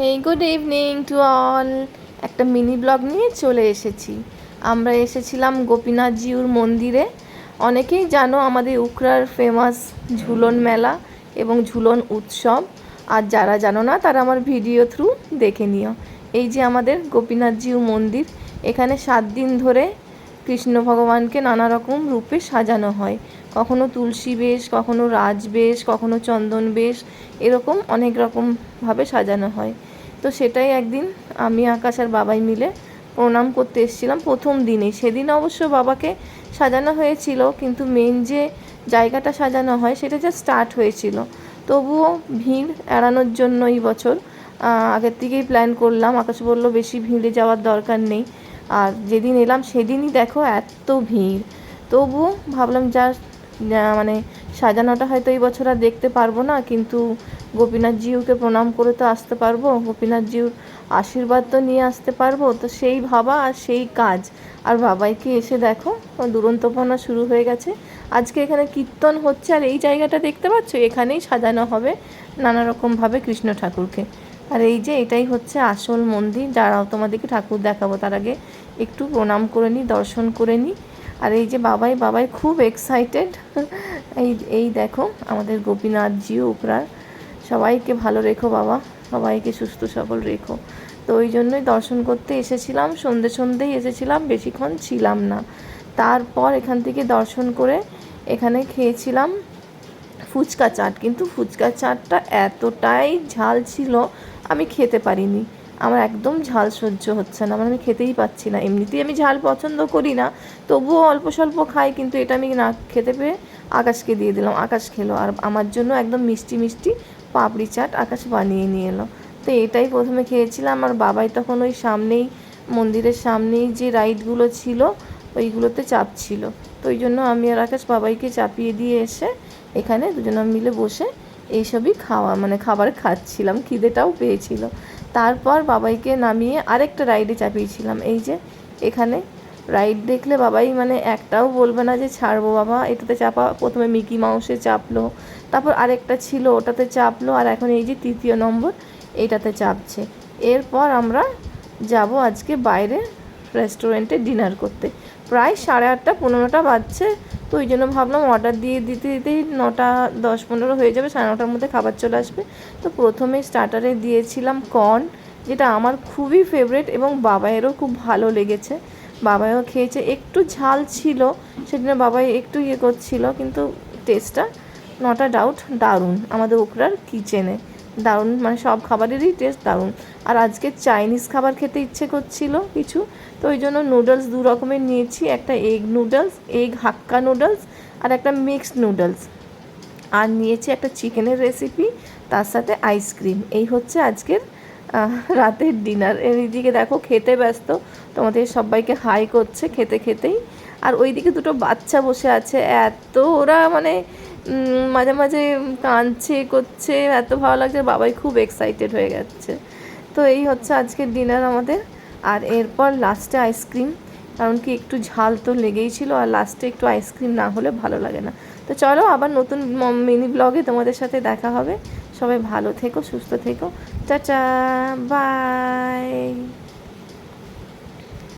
Hey good evening to all একটা mini vlog নিয়ে চলে এসেছি। আমরা এসেছিলাম গোপীনাথ জিউর মন্দিরে। অনেকেই জানো আমাদের উখরার ফেমাস ঝুলন মেলা এবং ঝুলন উৎসব। আর যারা জানো না, তারা আমার ভিডিও থ্রু দেখে নিও। এই যে আমাদের গোপীনাথ জিউ মন্দির, এখানে সাত দিন ধরে কৃষ্ণ ভগবানকে নানা রকম রূপে সাজানো হয়। কখনো তুলসী বেশ, কখনো রাজ বেশ, কখনো চন্দন বেশ, এরকম অনেক রকমভাবে সাজানো হয়। তো সেটাই একদিন আমি, আকাশ আর বাবাই মিলে প্রণাম করতে এসেছিলাম প্রথম দিনে সেদিন অবশ্য বাবাকে সাজানো হয়েছিল, কিন্তু মেন যে জায়গাটা সাজানো হয় সেটা যে স্টার্ট হয়েছিল। তবুও ভিড় এড়ানোর জন্য এই বছর আগের থেকেই প্ল্যান করলাম। আকাশ বলল, বেশি ভিড়ে যাওয়ার দরকার নেই। আর যেদিন এলাম সেদিনই দেখো এত ভিড়। তবুও ভাবলাম যা মানে সাজানোটা হয়তো এই বছর আর দেখতে পারব না, কিন্তু গোপীনাথ জিউকে প্রণাম করে তো আসতে পারব গোপীনাথ জিউর আশীর্বাদ তো নিয়ে আসতে পারব, তো সেই ভাবা আর সেই কাজ। আর বাবাইকে এসে দেখো দুরন্তপনা শুরু হয়ে গেছে। আজকে এখানে কীর্তন হচ্ছে, আর এই জায়গাটা দেখতে পাচ্ছ? এখানেই সাজানো হবে নানা রকমভাবে কৃষ্ণ ঠাকুরকে। আর এই যে এটাই হচ্ছে আসল মন্দির যারাও তোমাদেরকে ঠাকুর দেখাবো তার আগে একটু প্রণাম করে নিই দর্শন করে নিই আর এই যে বাবাই বাবাই খুব এক্সাইটেড এই এই দেখো, আমাদের গোপীনাথ জিও উপরার। সবাইকে ভালো রেখো বাবা, সবাইকে সুস্থ সবল রেখো। তো ওই জন্যই দর্শন করতে এসেছিলাম, সন্ধে সন্ধেই এসেছিলাম, বেশিক্ষণ ছিলাম না। তারপর এখান থেকে দর্শন করে এখানে খেয়েছিলাম ফুচকা চাট। কিন্তু ফুচকা চাটটা এতটাই ঝাল ছিল, আমি খেতে পারিনি। আমার একদম ঝাল সহ্য হচ্ছে না মানে আমি খেতেই পাচ্ছি না। এমনিতেই আমি ঝাল পছন্দ করি না, তবুও অল্প স্বল্প খাই, কিন্তু এটা আমি না খেতে পেয়ে আকাশকে দিয়ে দিলাম। আকাশ খেলো, আর আমার জন্য একদম মিষ্টি মিষ্টি পাপড়ি চাট আকাশ বানিয়ে নিয়ে এলো। তো এটাই প্রথমে খেয়েছিলাম, আর বাবাই তখন ওই সামনেই, মন্দিরের সামনেই যে রাইডগুলো ছিল, ওইগুলোতে চাপ ছিল। তো ওই জন্য আমি আর আকাশ বাবাইকে চাপিয়ে দিয়ে এসে এখানে দুজনে মিলে বসে এইসবই খাওয়া মানে খাবার খাচ্ছিলাম, খিদেটাও পেয়েছিল। তারপর বাবাইকে নামিয়ে আরেকটা রাইডে চাপিয়েছিলাম। এই যে, এখানে রাইড দেখলে বাবাই মানে একটাও বলবে না যে ছাড়বো বাবা, এটাতে চাপা, প্রথমে মিকি মাউসে চাপলো, তারপর আরেকটা ছিল, ওটাতে চাপলো, আর এখন এই যে তৃতীয় নম্বর এইটাতে চাপছে। এরপর আমরা যাব আজকে বাইরে রেস্টুরেন্টে ডিনার করতে। প্রায় সাড়ে আটটা, পনেরোটা বাজছে তো ওই জন্য ভাবলাম অর্ডার দিয়ে দিতে দিতেই নটা দশ পনেরো হয়ে যাবে, সাড়ে নটার মধ্যে খাবার চলে আসবে। তো প্রথমে স্টার্টারে দিয়েছিলাম কর্ন যেটা আমার খুবই ফেভারেট এবং বাবাইয়েরও খুব ভালো লেগেছে। বাবাইও খেয়েছে, একটু ঝাল ছিল, সেদিন বাবাই একটু ইয়ে করছিল, কিন্তু টেস্টটা নটা ডাউট দারুণ আমাদের ওকরার কিচেনে দারুণ মানে সব খাবারেরই টেস্ট দারুণ। আর আজকে চাইনিজ খাবার খেতে ইচ্ছে করছিল কিছু, তো ওই জন্য নুডলস দু রকমের নিয়েছি। একটা egg noodles egg hakka noodles আর একটা মিক্সড নুডলস আর নিয়েছি একটা চিকেনের রেসিপি তার সাথে আইসক্রিম এই হচ্ছে আজকের রাতের ডিনার এইদিকে দেখো খেতে ব্যস্ত, তোমাদের সবাইকে হাই করছে খেতে খেতেই। আর ওইদিকে দুটো বাচ্চা বসে আছে। এত ওরা মানে মাঝে মাঝে কাঁদছে, করছে, এত ভালো লাগছে, বাবাই খুব এক্সাইটেড হয়ে যাচ্ছে তো এই হচ্ছে আজকের ডিনার আমাদের। আর এরপর লাস্টে আইসক্রিম কারণ কি একটু ঝাল তো লেগেই ছিল, আর লাস্টে একটু আইসক্রিম না হলে ভালো লাগে না। তো চলো আবার নতুন মিনি ব্লগে তোমাদের সাথে দেখা হবে। সবাই ভালো থেকো, সুস্থ থেকো। চাচা বাই